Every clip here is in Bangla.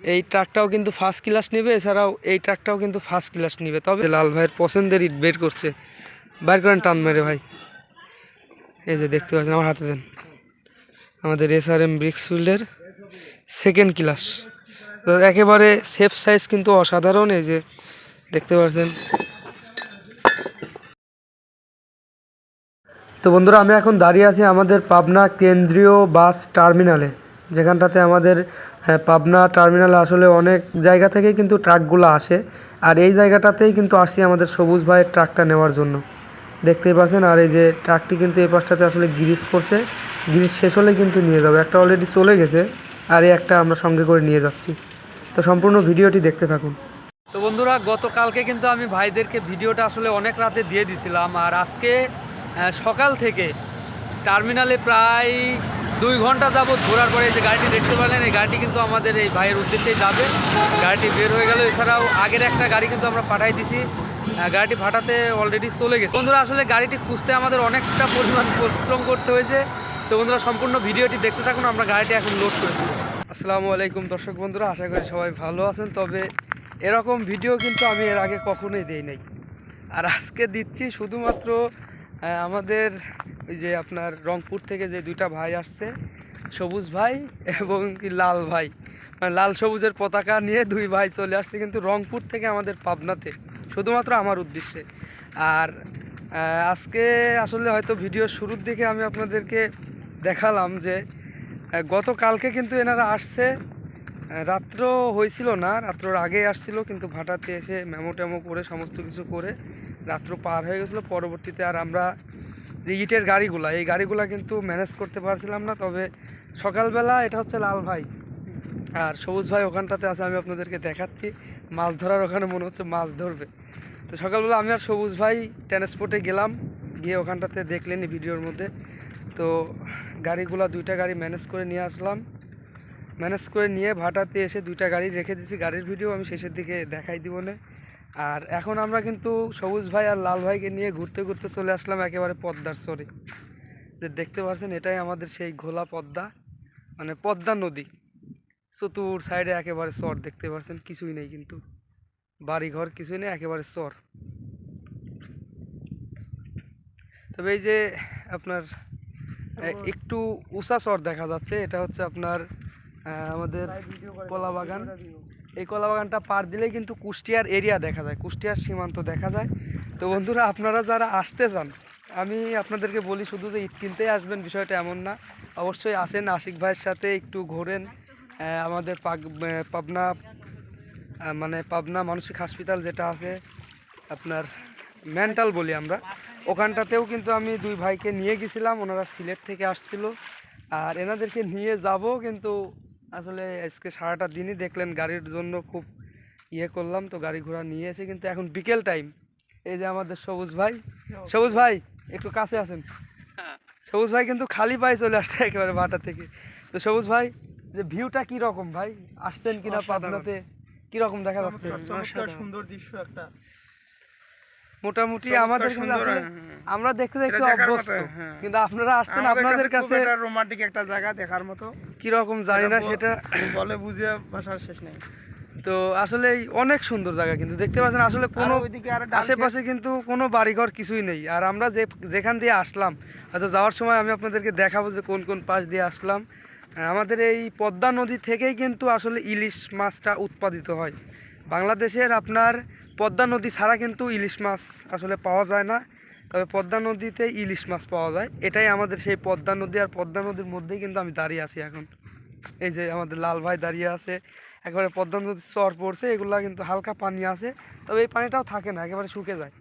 এই ট্রাকটাও কিন্তু ফার্স্ট ক্লাস নেবে, এছাড়াও এই ট্রাকটাও কিন্তু ফার্স্ট ক্লাস নেবে। তবে লাল ভাইয়ের পছন্দের ইট বের করছে, বাইর করেন টান মেরে ভাই। এই যে দেখতে পাচ্ছেন, আমার হাতে দেন। আমাদের এস আর এম ব্রিক্সফিল্ডের সেকেন্ড ক্লাস একেবারে সেফ সাইজ কিন্তু অসাধারণ, এই যে দেখতে পাচ্ছেন। তো বন্ধুরা, আমি এখন দাঁড়িয়ে আছি আমাদের পাবনা কেন্দ্রীয় বাস টার্মিনালে। যেখানটাতে আমাদের পাবনা টার্মিনালে আসলে অনেক জায়গা থেকেই কিন্তু ট্রাকগুলো আসে। আর এই জায়গাটাতেই কিন্তু আসছি আমাদের সবুজ ভাইয়ের ট্রাকটা নেওয়ার জন্য। দেখতেই পাচ্ছেন, আর এই যে ট্রাকটি কিন্তু এই পাশটাতে আসলে গ্রিস করছে। গ্রিস শেষ হলে কিন্তু নিয়ে যাবে। একটা অলরেডি চলে গেছে, আর এই একটা আমরা সঙ্গে করে নিয়ে যাচ্ছি। তো সম্পূর্ণ ভিডিওটি দেখতে থাকুন। তো বন্ধুরা, গতকালকে কিন্তু আমি ভাইদেরকে ভিডিওটা আসলে অনেক রাতে দিয়ে দিছিলাম। আর আজকে সকাল থেকে টার্মিনালে প্রায় দুই ঘণ্টা যাবত ঘোরার পরে যে গাড়িটি দেখতে পেলেন, এই গাড়িটি কিন্তু আমাদের এই ভাইয়ের উদ্দেশ্যেই যাবে। গাড়িটি বের হয়ে গেল। এছাড়াও আগের একটা গাড়ি কিন্তু আমরা পাঠাই দিছি। গাড়িটি ভাটাতে অলরেডি চলে গেছে। বন্ধুরা, আসলে গাড়িটি খুঁজতে আমাদের অনেকটা পরিমাণ পরিশ্রম করতে হয়েছে। তো বন্ধুরা, সম্পূর্ণ ভিডিওটি দেখতে থাকুন। আমরা গাড়িটি এখন লোড করেছি আসসালামু আলাইকুম দর্শক বন্ধুরা, আশা করি সবাই ভালো আছেন। তবে এরকম ভিডিও কিন্তু আমি এর আগে কখনোই দেই নাই। আর আজকে দিচ্ছি শুধুমাত্র আমাদের ওই যে আপনার রংপুর থেকে যে দুইটা ভাই আসছে, সবুজ ভাই এবং কি লাল ভাই। মানে লাল সবুজের পতাকা নিয়ে দুই ভাই চলে আসছে, কিন্তু রংপুর থেকে আমাদের পাবনাতে, শুধুমাত্র আমার উদ্দেশ্যে। আর আজকে আসলে হয়তো ভিডিও শুরুর দিকে আমি আপনাদেরকে দেখালাম যে গতকালকে কিন্তু এনারা আসছে। রাত্র হয়েছিল না, রাত্রর আগে আসছিল, কিন্তু ভাটাতে এসে মেমো টেমো করে, সমস্ত কিছু করে রাত্র পার হয়ে গেছিল, পরবর্তীতে আর আমরা যে ইটের গাড়িগুলা, এই গাড়িগুলা কিন্তু ম্যানেজ করতে পারছিলাম না, তবে সকালবেলা এটা হচ্ছে লাল ভাই আর সবুজ ভাই ওখানটাতে আছে, আমি আপনাদেরকে দেখাচ্ছি, মাছ ধরার ওখানে মনে হচ্ছে মাছ ধরবে। তো সকালবেলা আমি আর সবুজ ভাই ট্রান্সপোর্টে গেলাম, গিয়ে ওখানটাতে দেখলেনি ভিডিওর মধ্যে। তো গাড়িগুলা দুইটা গাড়ি ম্যানেজ করে নিয়ে আসলাম। ম্যানেজ করে নিয়ে ভাটাতে এসে দুইটা গাড়ি রেখে দিয়েছি, গাড়ির ভিডিও আমি শেষের দিকে দেখাই দিব না। আর এখন আমরা কিন্তু সবুজ ভাই আর লাল ভাইকে নিয়ে ঘুরতে ঘুরতে চলে আসলাম একেবারে পদ্মার চরে যে দেখতে পাচ্ছেন এটাই আমাদের সেই ঘোলা পদ্মা মানে পদ্মা নদী। চতুর সাইডে একেবারে চর দেখতে পাচ্ছেন কিছুই নেই কিন্তু। বাড়ি ঘর কিছুই নেই একেবারে চর তবে এই যে আপনার একটু উষা চর দেখা যাচ্ছে এটা হচ্ছে আপনার আমাদের কলা বাগান এই কলা বাগানটা পার দিলেই কিন্তু কুষ্টিয়ার এরিয়া দেখা যায়, কুষ্টিয়ার সীমান্ত দেখা যায়। তো বন্ধুরা, আপনারা যারা আসতে চান, আমি আপনাদেরকে বলি শুধু যে ইট কিনতেই আসবেন, বিষয়টা এমন না। অবশ্যই আসেন, আশিক ভাইয়ের সাথে একটু ঘোরেন। আমাদের পাক- পাবনা মানে পাবনা মানসিক হাসপাতাল যেটা আছে, আপনার মেন্টাল বলি আমরা। ওখানটাতেও কিন্তু আমি দুই ভাইকে নিয়ে গেছিলাম, ওনারা সিলেট থেকে আসছিল। আর এনাদেরকে নিয়ে যাব কিন্তু আসলে আজকে সারাটা দিনই দেখলেন গাড়ির জন্য খুব ইয়ে করলাম তো গাড়ি ঘোড়া নিয়ে এসে কিন্তু এখন বিকেল টাইম এই যে আমাদের সবুজ ভাই। সবুজ ভাই একটু কাছে আসেন। সবুজ ভাই কিন্তু খালি পায়ে চলে আসছে একেবারে ভাটা থেকে। তো সবুজ ভাই যে ভিউটা কি রকম ভাই? আসছেন কিনা। পাবনাতে? কি রকম দেখা যাচ্ছে? সুন্দর দৃশ্য একটা। মোটামুটি আমাদের সুন্দর, হ্যাঁ। আমরা দেখতে দেখতে অভ্যস্ত। হ্যাঁ। কিন্তু আপনারা আসছেন আপনাদের কাছে রোমান্টিক একটা জায়গা দেখার মতো। কি রকম জানি না সেটা বলে বুঝে ভাষার শেষ নেই। তো আসলে অনেক সুন্দর জায়গা কিন্তু দেখতে পাচ্ছেন আসলে কোনো আশেপাশে কিন্তু কোনো বাড়িঘর কিছুই নেই। আর আমরা যে যেখান দিয়ে আসলাম আচ্ছা যাওয়ার সময় আমি আপনাদেরকে দেখাবো যে কোন কোন পাশ দিয়ে আসলাম। আমাদের এই পদ্মা নদী থেকেই কিন্তু আসলে ইলিশ মাছটা উৎপাদিত হয়। বাংলাদেশের আপনার পদ্মা নদী ছাড়া কিন্তু ইলিশ মাছ আসলে পাওয়া যায় না। তবে পদ্মা নদীতে ইলিশ মাছ পাওয়া যায়। এটাই আমাদের সেই পদ্মা নদী আর পদ্মা নদীর মধ্যেই কিন্তু আমি দাঁড়িয়ে আছি এখন। এই যে আমাদের লাল ভাই দাঁড়িয়ে আছে। একেবারে পদ্মা নদীর চর পড়ছে, এগুলা কিন্তু হালকা পানি আছে। তবে এই পানিটাও থাকে না, একেবারে শুকে যায়।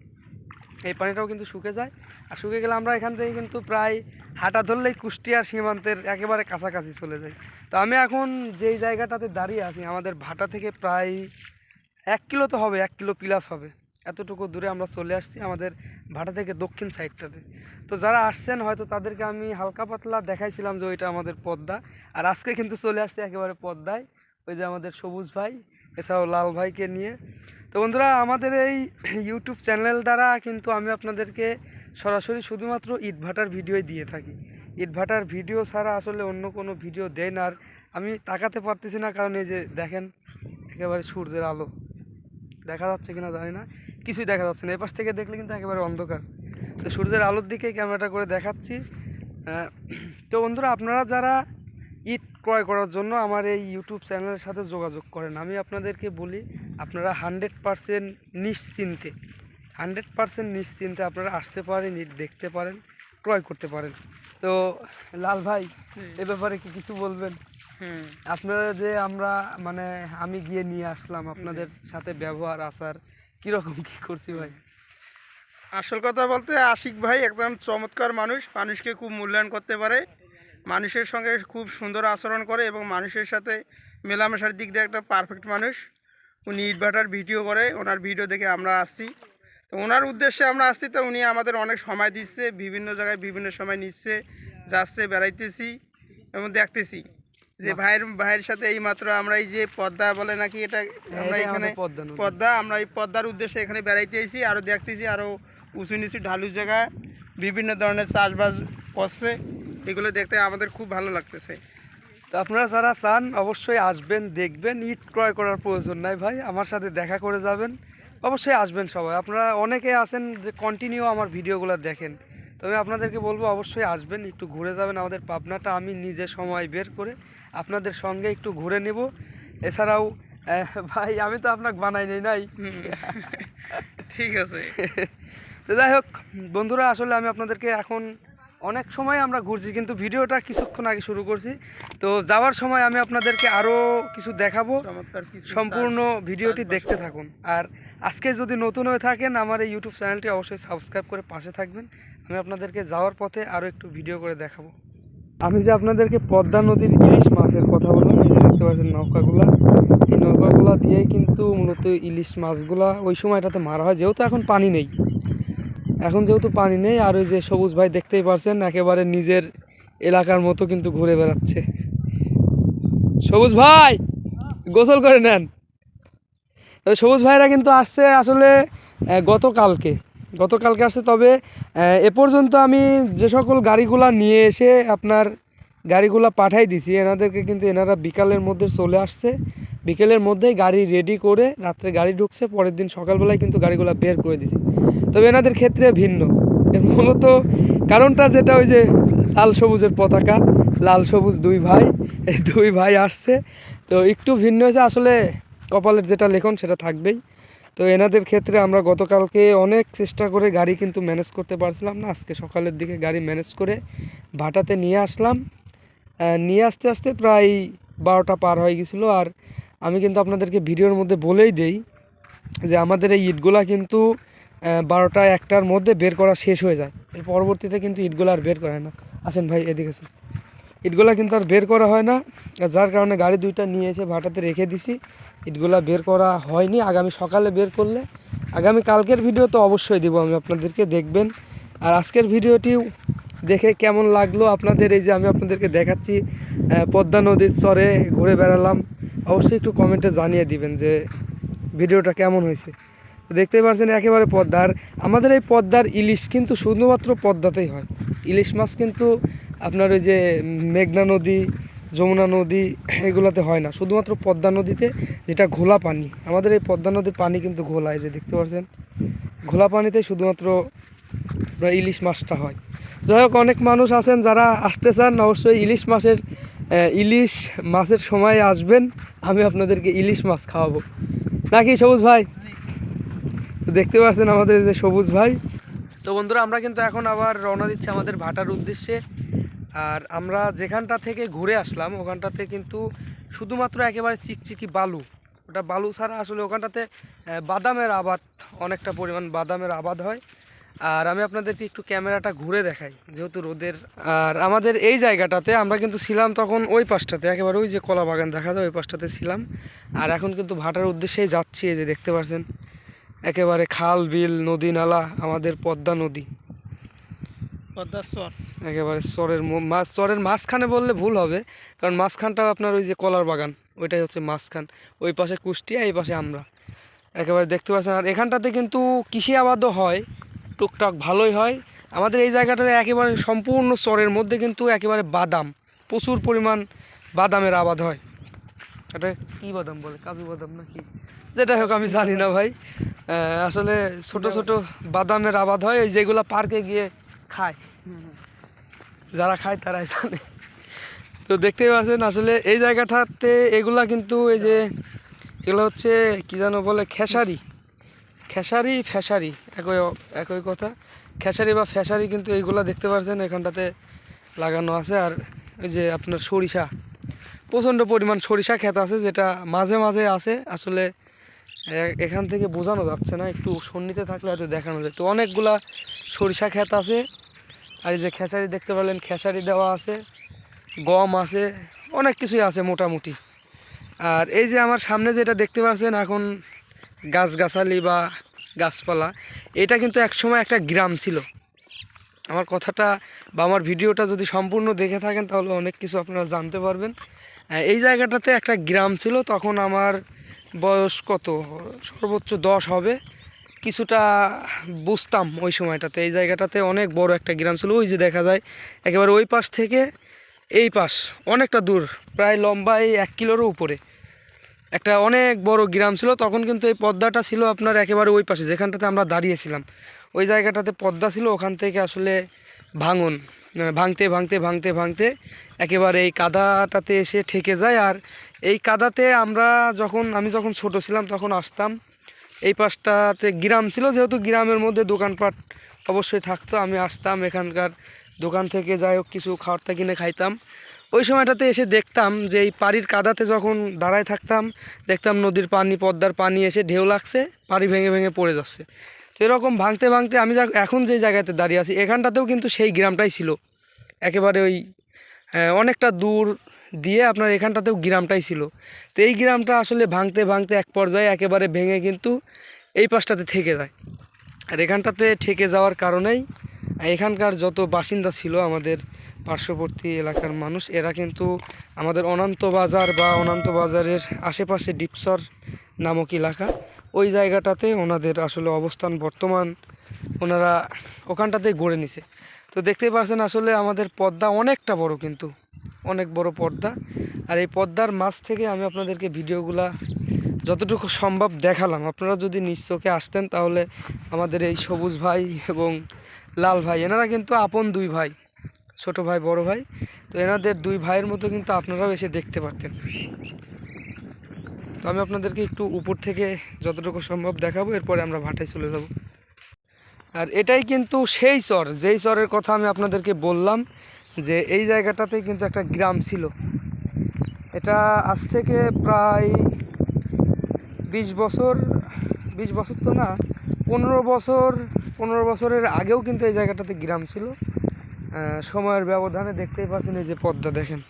এই পানিটাও কিন্তু শুকে যায়। আর শুকে গেলে আমরা এখান থেকে কিন্তু প্রায় হাঁটা ধরলেই কুষ্টিয়ার সীমান্তের একেবারে কাছাকাছি চলে যাই। তো আমি এখন যেই জায়গাটাতে দাঁড়িয়ে আছি, আমাদের ভাটা থেকে প্রায় এক কিলো তো হবে, এক কিলো প্লাস হবে। এতটুকু দূরে আমরা চলে আসছি আমাদের ভাটা থেকে দক্ষিণ সাইডটাতে তো যারা আসছেন, হয়তো তাদেরকে আমি হালকা পাতলা দেখাইছিলাম যে ওইটা আমাদের পদ্মা। আর আজকে কিন্তু চলে আসছে একেবারে পদ্মায়, ওই যে আমাদের সবুজ ভাই, এছাড়াও লাল ভাইকে নিয়ে। তো বন্ধুরা, আমাদের এই ইউটিউব চ্যানেল দ্বারা কিন্তু আমি আপনাদেরকে সরাসরি শুধুমাত্র ইটভাটার ভিডিওই দিয়ে থাকি। ইটভাটার ভিডিও ছাড়া আসলে অন্য কোনো ভিডিও দেয় না আর আমি তাকাতে পারতেছি না, কারণ এই যে দেখেন, একেবারে সূর্যের আলো। দেখা যাচ্ছে কিনা জানি না কিছুই দেখা যাচ্ছে না। এপাশ থেকে দেখলে কিন্তু একেবারে অন্ধকার। তো সূর্যের আলোর দিকে ক্যামেরাটা করে দেখাচ্ছি। তো বন্ধুরা আপনারা যারা ইট ক্রয় করার জন্য আমার এই ইউটিউব চ্যানেলের সাথে যোগাযোগ করেন আমি আপনাদেরকে বলি আপনারা হান্ড্রেড পারসেন্ট নিশ্চিন্তে হান্ড্রেড পারসেন্ট নিশ্চিন্তে আপনারা আসতে পারেন ইট দেখতে পারেন ক্রয় করতে পারেন। তো লাল ভাই এ ব্যাপারে কি কিছু বলবেন? আপনারা যে আমরা মানে আমি গিয়ে নিয়ে আসলাম আপনাদের সাথে ব্যবহার আচার কীরকম কি করছি ভাই? আসল কথা বলতে আশিক ভাই একজন চমৎকার মানুষ মানুষকে খুব মূল্যায়ন করতে পারে মানুষের সঙ্গে খুব সুন্দর আচরণ করে এবং মানুষের সাথে মেলামেশার দিক দিয়ে একটা পারফেক্ট মানুষ। উনি ইটভাটার ভিডিও করে ওনার ভিডিও দেখে আমরা আসছি। তো ওনার উদ্দেশ্যে আমরা আসছি তো উনি আমাদের অনেক সময় দিচ্ছে বিভিন্ন জায়গায় বিভিন্ন সময় নিচ্ছে যাচ্ছে বেড়াইতেছি এবং দেখতেছি। যে ভাইয়ের ভাইয়ের সাথে এই মাত্র আমরা এই যে পদ্মা বলে নাকি এটা আমরা এখানে পদ্মা। আমরা এই পদ্মার উদ্দেশ্যে এখানে বেড়াইতে এসেছি আরও দেখতেছি আরও উঁচু নিচু ঢালু জায়গা বিভিন্ন ধরনের চাষবাস করছে এগুলো দেখতে আমাদের খুব ভালো লাগতেছে। তো আপনারা যারা চান অবশ্যই আসবেন দেখবেন ইট ক্রয় করার প্রয়োজন নাই ভাই আমার সাথে দেখা করে যাবেন অবশ্যই আসবেন সবাই। আপনারা অনেকে আছেন যে কন্টিনিউ আমার ভিডিওগুলো দেখেন। তবে আপনাদেরকে বলব অবশ্যই আসবেন একটু ঘুরে যাবেন আমাদের পাবনাটা। আমি নিজে সময় বের করে আপনাদের সঙ্গে একটু ঘুরে নেব। এছাড়াও ভাই আমি তো আপনাকে বানাই নেই নাই? ঠিক আছে। তো যাই হোক বন্ধুরা আসলে আমি আপনাদেরকে এখন অনেক সময় আমরা ঘুরছি কিন্তু ভিডিওটা কিছুক্ষণ আগে শুরু করছি। তো যাওয়ার সময় আমি আপনাদেরকে আরও কিছু দেখাবো। সম্পূর্ণ ভিডিওটি দেখতে থাকুন। আর আজকে যদি নতুন হয়ে থাকেন আমার এই ইউটিউব চ্যানেলটি অবশ্যই সাবস্ক্রাইব করে পাশে থাকবেন। আমি আপনাদেরকে যাওয়ার পথে আরও একটু ভিডিও করে দেখাবো। আমি যে আপনাদেরকে পদ্মা নদীর ইলিশ মাছের কথা বললাম, এই যে দেখতে পাচ্ছেন নৌকাগুলা। এই নৌকাগুলা দিয়েই কিন্তু মূলত ইলিশ মাছগুলা ওই সময়টাতে মারা হয়, যেহেতু এখন পানি নেই। এখন যেহেতু পানি নেই, আর ওই যে সবুজ ভাই দেখতেই পারছেন, একেবারে নিজের এলাকার মতো কিন্তু ঘুরে বেড়াচ্ছে। সবুজ ভাই, গোসল করে নেন। সবুজ ভাইরা কিন্তু আসছে আসলে গতকালকে। গতকালকে আসছে, তবে এ পর্যন্ত আমি যে সকল গাড়িগুলা নিয়ে এসে আপনার গাড়িগুলা পাঠাই দিছি, এনাদেরকে কিন্তু এনারা বিকালের মধ্যে চলে আসছে। বিকেলের মধ্যেই গাড়ি রেডি করে রাত্রে গাড়ি ঢুকছে, পরের দিন সকালবেলায় কিন্তু গাড়িগুলা বের করে দিছি। তবে এনাদের ক্ষেত্রে ভিন্ন। এর মূলত কারণটা যেটা ওই যে লাল সবুজের পতাকা, লাল সবুজ দুই ভাই, এই দুই ভাই আসছে। তো একটু ভিন্ন হয়েছে, আসলে কপালের যেটা লেখন সেটা থাকবেই। তো এনাদের ক্ষেত্রে আমরা গতকালকে অনেক চেষ্টা করে গাড়ি কিন্তু ম্যানেজ করতে পারছিলাম না। আজকে সকালের দিকে গাড়ি ম্যানেজ করে ভাটাতে নিয়ে আসলাম। নিয়ে আসতে আসতে প্রায় বারোটা পার হয়ে গেছিল। আর আমি কিন্তু আপনাদেরকে ভিডিওর মধ্যে বলেই দেই যে আমাদের এই ইটগুলা কিন্তু বারোটা একটার মধ্যে বের করা শেষ হয়ে যায়। এর পরবর্তীতে কিন্তু ইটগুলো আর বের করে না। আসেন ভাই, এদিকে আসুন। ইটগুলা কিন্তু আর বের করা হয় না। যার কারণে গাড়ি দুইটা নিয়ে এসে ভাটাতে রেখে দিছি। ইটগুলা বের করা হয়নি, আগামী সকালে বের করলে। আগামী কালকের ভিডিও তো অবশ্যই দেবো, আমি আপনাদেরকে দেখবেন। আর আজকের ভিডিওটিও দেখে কেমন লাগল আপনাদের? এই যে আমি আপনাদেরকে দেখাচ্ছি পদ্মা নদীর চরে ঘুরে বেড়ালাম। অবশ্যই একটু কমেন্টে জানিয়ে দিবেন যে ভিডিওটা কেমন হয়েছে। দেখতে পাচ্ছেন একেবারে পদ্মা আর আমাদের এই পদ্মার ইলিশ কিন্তু শুধুমাত্র পদ্মাতেই হয়। ইলিশ মাছ কিন্তু আপনার ওই যে মেঘনা নদী যমুনা নদী, এগুলাতে হয় না। শুধুমাত্র পদ্মা নদীতে যেটা ঘোলা পানি। আমাদের এই পদ্মা নদীর পানি কিন্তু ঘোলা, এই যে দেখতে পাচ্ছেন ঘোলা পানিতে শুধুমাত্র ইলিশ মাছটা হয়। যাই হোক, অনেক মানুষ আছেন যারা আসতে চান, অবশ্যই ইলিশ মাছের ইলিশ মাছের সময় আসবেন। আমি আপনাদেরকে ইলিশ মাছ খাওয়াবো। নাকি সবুজ ভাই? দেখতে পাচ্ছেন আমাদের যে সবুজ ভাই। তো বন্ধুরা, আমরা কিন্তু এখন আবার রওনা দিচ্ছি আমাদের ভাটার উদ্দেশ্যে। আর আমরা যেখানটা থেকে ঘুরে আসলাম, ওখানটাতে কিন্তু শুধুমাত্র একেবারে চিকচিকি বালু। ওটা বালু ছাড়া আসলে ওখানটাতে বাদামের আবাদ, অনেকটা পরিমাণ বাদামের আবাদ হয়। আর আমি আপনাদেরকে একটু ক্যামেরাটা ঘুরে দেখাই, যেহেতু রোদের, আর আমাদের এই জায়গাটাতে আমরা কিন্তু ছিলাম তখন ওই পাশটাতে, একেবারে ওই যে কলা বাগান দেখা যায়, ওই পাশটাতে ছিলাম। আর এখন কিন্তু ভাটার উদ্দেশ্যেই যাচ্ছি, এই যে দেখতে পাচ্ছেন একেবারে খাল, বিল, নদী, নালা, আমাদের পদ্মা নদী। চর একেবারে চরের মাছ চরের মাঝখানে বললে ভুল হবে, কারণ মাঝখানটা আপনার ওই যে কলার বাগান, ওইটাই হচ্ছে মাঝখান। ওই পাশে কুষ্টিয়া, এই পাশে আমরা। একেবারে দেখতে পাচ্ছেন, আর এখানটাতে কিন্তু কৃষি আবাদও হয়, টুকটাক ভালোই হয়। আমাদের এই জায়গাটাতে একেবারে সম্পূর্ণ চরের মধ্যে কিন্তু একেবারে বাদাম, প্রচুর পরিমাণ বাদামের আবাদ হয়। এটা কি বাদাম বলে, কাজু বাদাম না কি? যেটা হোক, আমি জানি না ভাই। আসলে ছোট ছোট বাদামের আবাদ হয়, ওই যেগুলো পার্কে গিয়ে খায়। যারা খায় তারাই জানে। তো দেখতেই পাচ্ছেন, আসলে এই জায়গাটাতে এগুলা কিন্তু এই যে, এগুলো হচ্ছে কি যেন বলে, খেসারি। খেসারি ফ্যাসারি একই একই কথা। খেসারি বা ফ্যাসারি কিন্তু এইগুলা দেখতে পাচ্ছেন, এখানটাতে লাগানো আছে। আর ওই যে আপনার সরিষা, প্রচণ্ড পরিমাণ সরিষা ক্ষেত আছে, যেটা মাঝে মাঝে আছে আসলে এখান থেকে বোঝানো যাচ্ছে না, একটু সন্নিতে থাকলে হয়তো দেখানো যায়। তো অনেকগুলা সরিষা ক্ষেত আছে, আর এই যে খেসারি দেখতে পারলেন খেসারি দেওয়া আছে, গম আছে, অনেক কিছুই আছে মোটামুটি। আর এই যে আমার সামনে যেটা দেখতে পাচ্ছেন এখন গাছগাছালি বা গাছপালা, এটা কিন্তু একসময় একটা গ্রাম ছিল। আমার কথাটা বা আমার ভিডিওটা যদি সম্পূর্ণ দেখে থাকেন তাহলে অনেক কিছু আপনারা জানতে পারবেন। এই জায়গাটাতে একটা গ্রাম ছিল, তখন আমার বয়স কত? সর্বোচ্চ দশ হবে। কিছুটা বুঝতাম ওই সময়টাতে। এই জায়গাটাতে অনেক বড় একটা গ্রাম ছিল। ওই যে দেখা যায়, একেবারে ওই পাশ থেকে এই পাশ, অনেকটা দূর, প্রায় লম্বায় এক কিলোরও উপরে। একটা অনেক বড় গ্রাম ছিল। তখন কিন্তু এই পদ্মাটা ছিল আপনার একেবারে ওই পাশে, যেখানটাতে আমরা দাঁড়িয়েছিলাম। ওই জায়গাটাতে পদ্মা ছিল, ওখান থেকে আসলে ভাঙন। ভাঙতে ভাঙতে ভাঙতে ভাঙতে একেবারে এই কাদাটাতে এসে ঠেকে যায়। আর এই কাদাতে আমরা যখন, আমি যখন ছোট ছিলাম তখন আসতাম। এই পাশটাতে গ্রাম ছিল, যেহেতু গ্রামের মধ্যে দোকানপাট অবশ্যই থাকতো, আমি আসতাম এখানকার দোকান থেকে, যাই হোক কিছু খাওয়ারটা কিনে খাইতাম। ওই সময়টাতে এসে দেখতাম যে এই পাড়ির কাদাতে যখন দাঁড়ায় থাকতাম, দেখতাম নদীর পানি, পদ্মার পানি এসে ঢেউ লাগছে, পাড়ি ভেঙে ভেঙে পড়ে যাচ্ছে। তো এরকম ভাঙতে ভাঙতে আমি যা- এখন যে জায়গাতে দাঁড়িয়ে আছি, এখানটাতেও কিন্তু সেই গ্রামটাই ছিল। একেবারে ওই অনেকটা দূর দিয়ে আপনার এখানটাতেও গ্রামটাই ছিল। তো এই গ্রামটা আসলে ভাঙতে ভাঙতে এক পর্যায়ে একেবারে ভেঙে কিন্তু এই পাশটাতে থেকে যায়। আর এখানটাতে ঠেকে যাওয়ার কারণেই এখানকার যত বাসিন্দা ছিল আমাদের পার্শ্ববর্তী এলাকার মানুষ, এরা কিন্তু আমাদের অনন্ত বাজার বা অনন্ত বাজারের আশেপাশে ডিপসর নামক এলাকা, ওই জায়গাটাতে ওনাদের আসলে অবস্থান বর্তমান ওনারা ওখানটাতে গড়ে নিছে। তো দেখতেই পাচ্ছেন আসলে আমাদের পদ্মা অনেকটা বড় কিন্তু। অনেক বড় পর্দা। আর এই পর্দার মাছ থেকে আমি আপনাদেরকে ভিডিওগুলা যতটুকু সম্ভব দেখালাম। আপনারা যদি নিজ চোখে আসতেন তাহলে আমাদের এই সবুজ ভাই এবং লাল ভাই, এনারা কিন্তু আপন দুই ভাই, ছোট ভাই, বড় ভাই। তো এনাদের দুই ভাইয়ের মতো কিন্তু আপনারাও এসে দেখতে পারতেন। তো আমি আপনাদেরকে একটু উপর থেকে যতটুকু সম্ভব দেখাবো, এরপরে আমরা ভাটায় চলে যাব। আর এটাই কিন্তু সেই চর, যেই চরের কথা আমি আপনাদেরকে বললাম যে এই জায়গাটাতেই কিন্তু একটা গ্রাম ছিল। এটা আজ থেকে প্রায় বিশ বছর বিশ বছর তো না, পনেরো বছর, পনেরো বছরের আগেও কিন্তু এই জায়গাটাতে গ্রাম ছিল। সময়ের ব্যবধানে দেখতেই পাচ্ছেন এই যে পদ্মা দেখেন।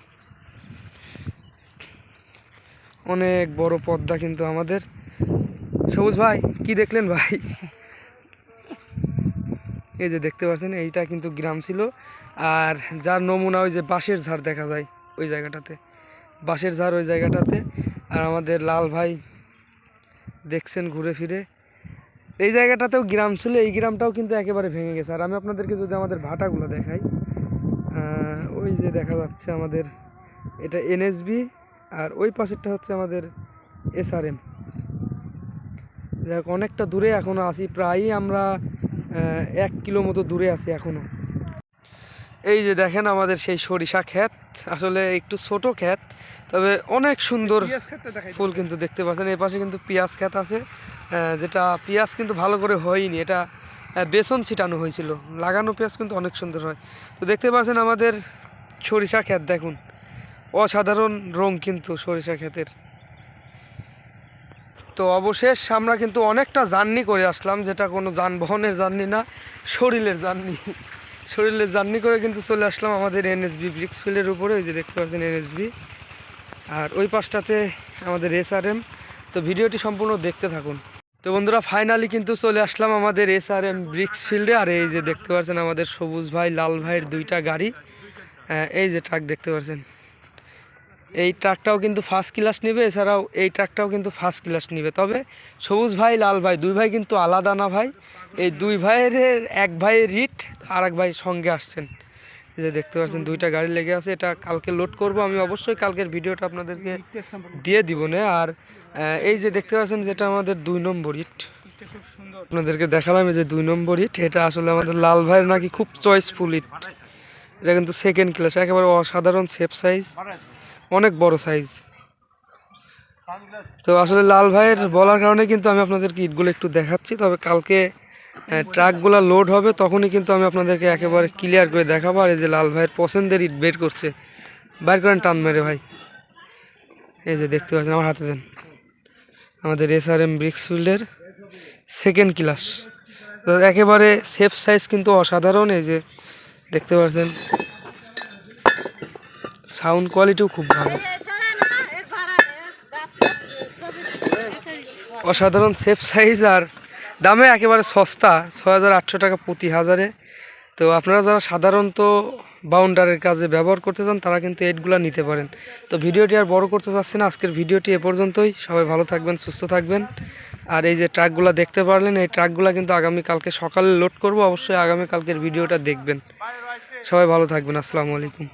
অনেক বড় পদ্মা কিন্তু আমাদের। সবুজ ভাই, কি দেখলেন ভাই? এই যে দেখতে পাচ্ছেন, এইটা কিন্তু গ্রাম ছিল। আর যার নমুনা ওই যে বাঁশের ঝাড় দেখা যায় ওই জায়গাটাতে। বাঁশের ঝাড় ওই জায়গাটাতে। আর আমাদের লাল ভাই দেখছেন ঘুরে ফিরে। এই জায়গাটাতেও গ্রাম ছিল, এই গ্রামটাও কিন্তু একেবারে ভেঙে গেছে। আর আমি আপনাদেরকে যদি আমাদের ভাটাগুলো দেখাই ওই যে দেখা যাচ্ছে আমাদের, এটা এনএসবি আর ওই পাশেরটা হচ্ছে আমাদের এসআরএম। দেখ অনেকটা দূরে এখনও আছি, প্রায়ই আমরা এক কিলো মতো দূরে আছি এখনও এই যে দেখেন আমাদের সেই সরিষা ক্ষেত আসলে একটু ছোট ক্ষেত তবে অনেক সুন্দর ফুল কিন্তু দেখতে পাচ্ছেন। এই পাশে কিন্তু পেঁয়াজ ক্ষেত আছে যেটা পেঁয়াজ কিন্তু ভালো করে হয়নি এটা বেসন ছিটানো হয়েছিল। লাগানো পেঁয়াজ কিন্তু অনেক সুন্দর হয়। তো দেখতে পাচ্ছেন আমাদের সরিষা ক্ষেত দেখুন। অসাধারণ রং কিন্তু সরিষা ক্ষেতের। তো অবশেষ আমরা কিন্তু অনেকটা জার্নি করে আসলাম যেটা কোনো যানবাহনের জার্নি না শরীরের জার্নি। শরীরের জার্নি করে কিন্তু চলে আসলাম আমাদের এনএসবি ব্রিক্স ফিল্ডের উপরে, ওই যে দেখতে পাচ্ছেন এনএসবি। আর ওই পাশটাতে আমাদের এসআরএম। তো ভিডিওটি সম্পূর্ণ দেখতে থাকুন। তো বন্ধুরা ফাইনালি কিন্তু চলে আসলাম আমাদের এস আর এম ব্রিক্স ফিল্ডে। আর এই যে দেখতে পাচ্ছেন আমাদের সবুজ ভাই, লাল ভাইয়ের দুইটা গাড়ি। এই যে ট্রাক দেখতে পাচ্ছেন। এই ট্রাকটাও কিন্তু ফার্স্ট ক্লাস নেবে, এছাড়াও এই ট্রাকটাও কিন্তু ফার্স্ট ক্লাস নেবে। তবে সবুজ ভাই, লাল ভাই, দুই ভাই কিন্তু আলাদা না ভাই। এই দুই ভাইয়ের এক ভাইয়ের রিট আর এক ভাই সঙ্গে আসছেন। যে দেখতে পাচ্ছেন, দুইটা গাড়ি লেগে আছে। এটা কালকে লোড করব, আমি অবশ্যই কালকের ভিডিওটা আপনাদেরকে দিয়ে দিব না আর এই যে দেখতে পাচ্ছেন, যেটা আমাদের দুই নম্বর ইট আপনাদেরকে দেখালাম যে দুই নম্বর ইট এটা আসলে আমাদের লাল ভাইয়ের নাকি খুব চয়েসফুল ইট এটা কিন্তু সেকেন্ড ক্লাস একেবারে অসাধারণ সেফ সাইজ অনেক বড় সাইজ তো আসলে লাল ভাইয়ের বলার কারণে কিন্তু আমি আপনাদেরকে ইটগুলো একটু দেখাচ্ছি, তবে কালকে ট্রাকগুলো লোড হবে তখনই কিন্তু আমি আপনাদেরকে একেবারে ক্লিয়ার করে দেখাবো। আর এই যে লাল ভাইয়ের পছন্দের ইট বের করছে, বাইর করেন টান মেরে ভাই। এই যে দেখতে পাচ্ছেন, আমার হাতে দেন। আমাদের এস আর এম ব্রিক্সফিল্ডের সেকেন্ড ক্লাস একেবারে সেফ সাইজ কিন্তু অসাধারণ, এই যে দেখতে পাচ্ছেন। সাউন্ড কোয়ালিটিও খুব ভালো। অসাধারণ সেফ সাইজ আর দামে একেবারে সস্তা, ছয় হাজার আটশো টাকা প্রতি হাজারে। তো আপনারা যারা সাধারণত বাউন্ডারের কাজে ব্যবহার করতে চান, তারা কিন্তু এইটগুলো নিতে পারেন। তো ভিডিওটি আর বড় করতে চাচ্ছি না, আজকের ভিডিওটি এ পর্যন্তই। সবাই ভালো থাকবেন, সুস্থ থাকবেন। আর এই যে ট্রাকগুলো দেখতে পারলেন, এই ট্রাকগুলো কিন্তু আগামী কালকে সকালে লোড করব। অবশ্যই আগামী কালকের ভিডিওটা দেখবেন। সবাই ভালো থাকবেন, আসসালামু আলাইকুম।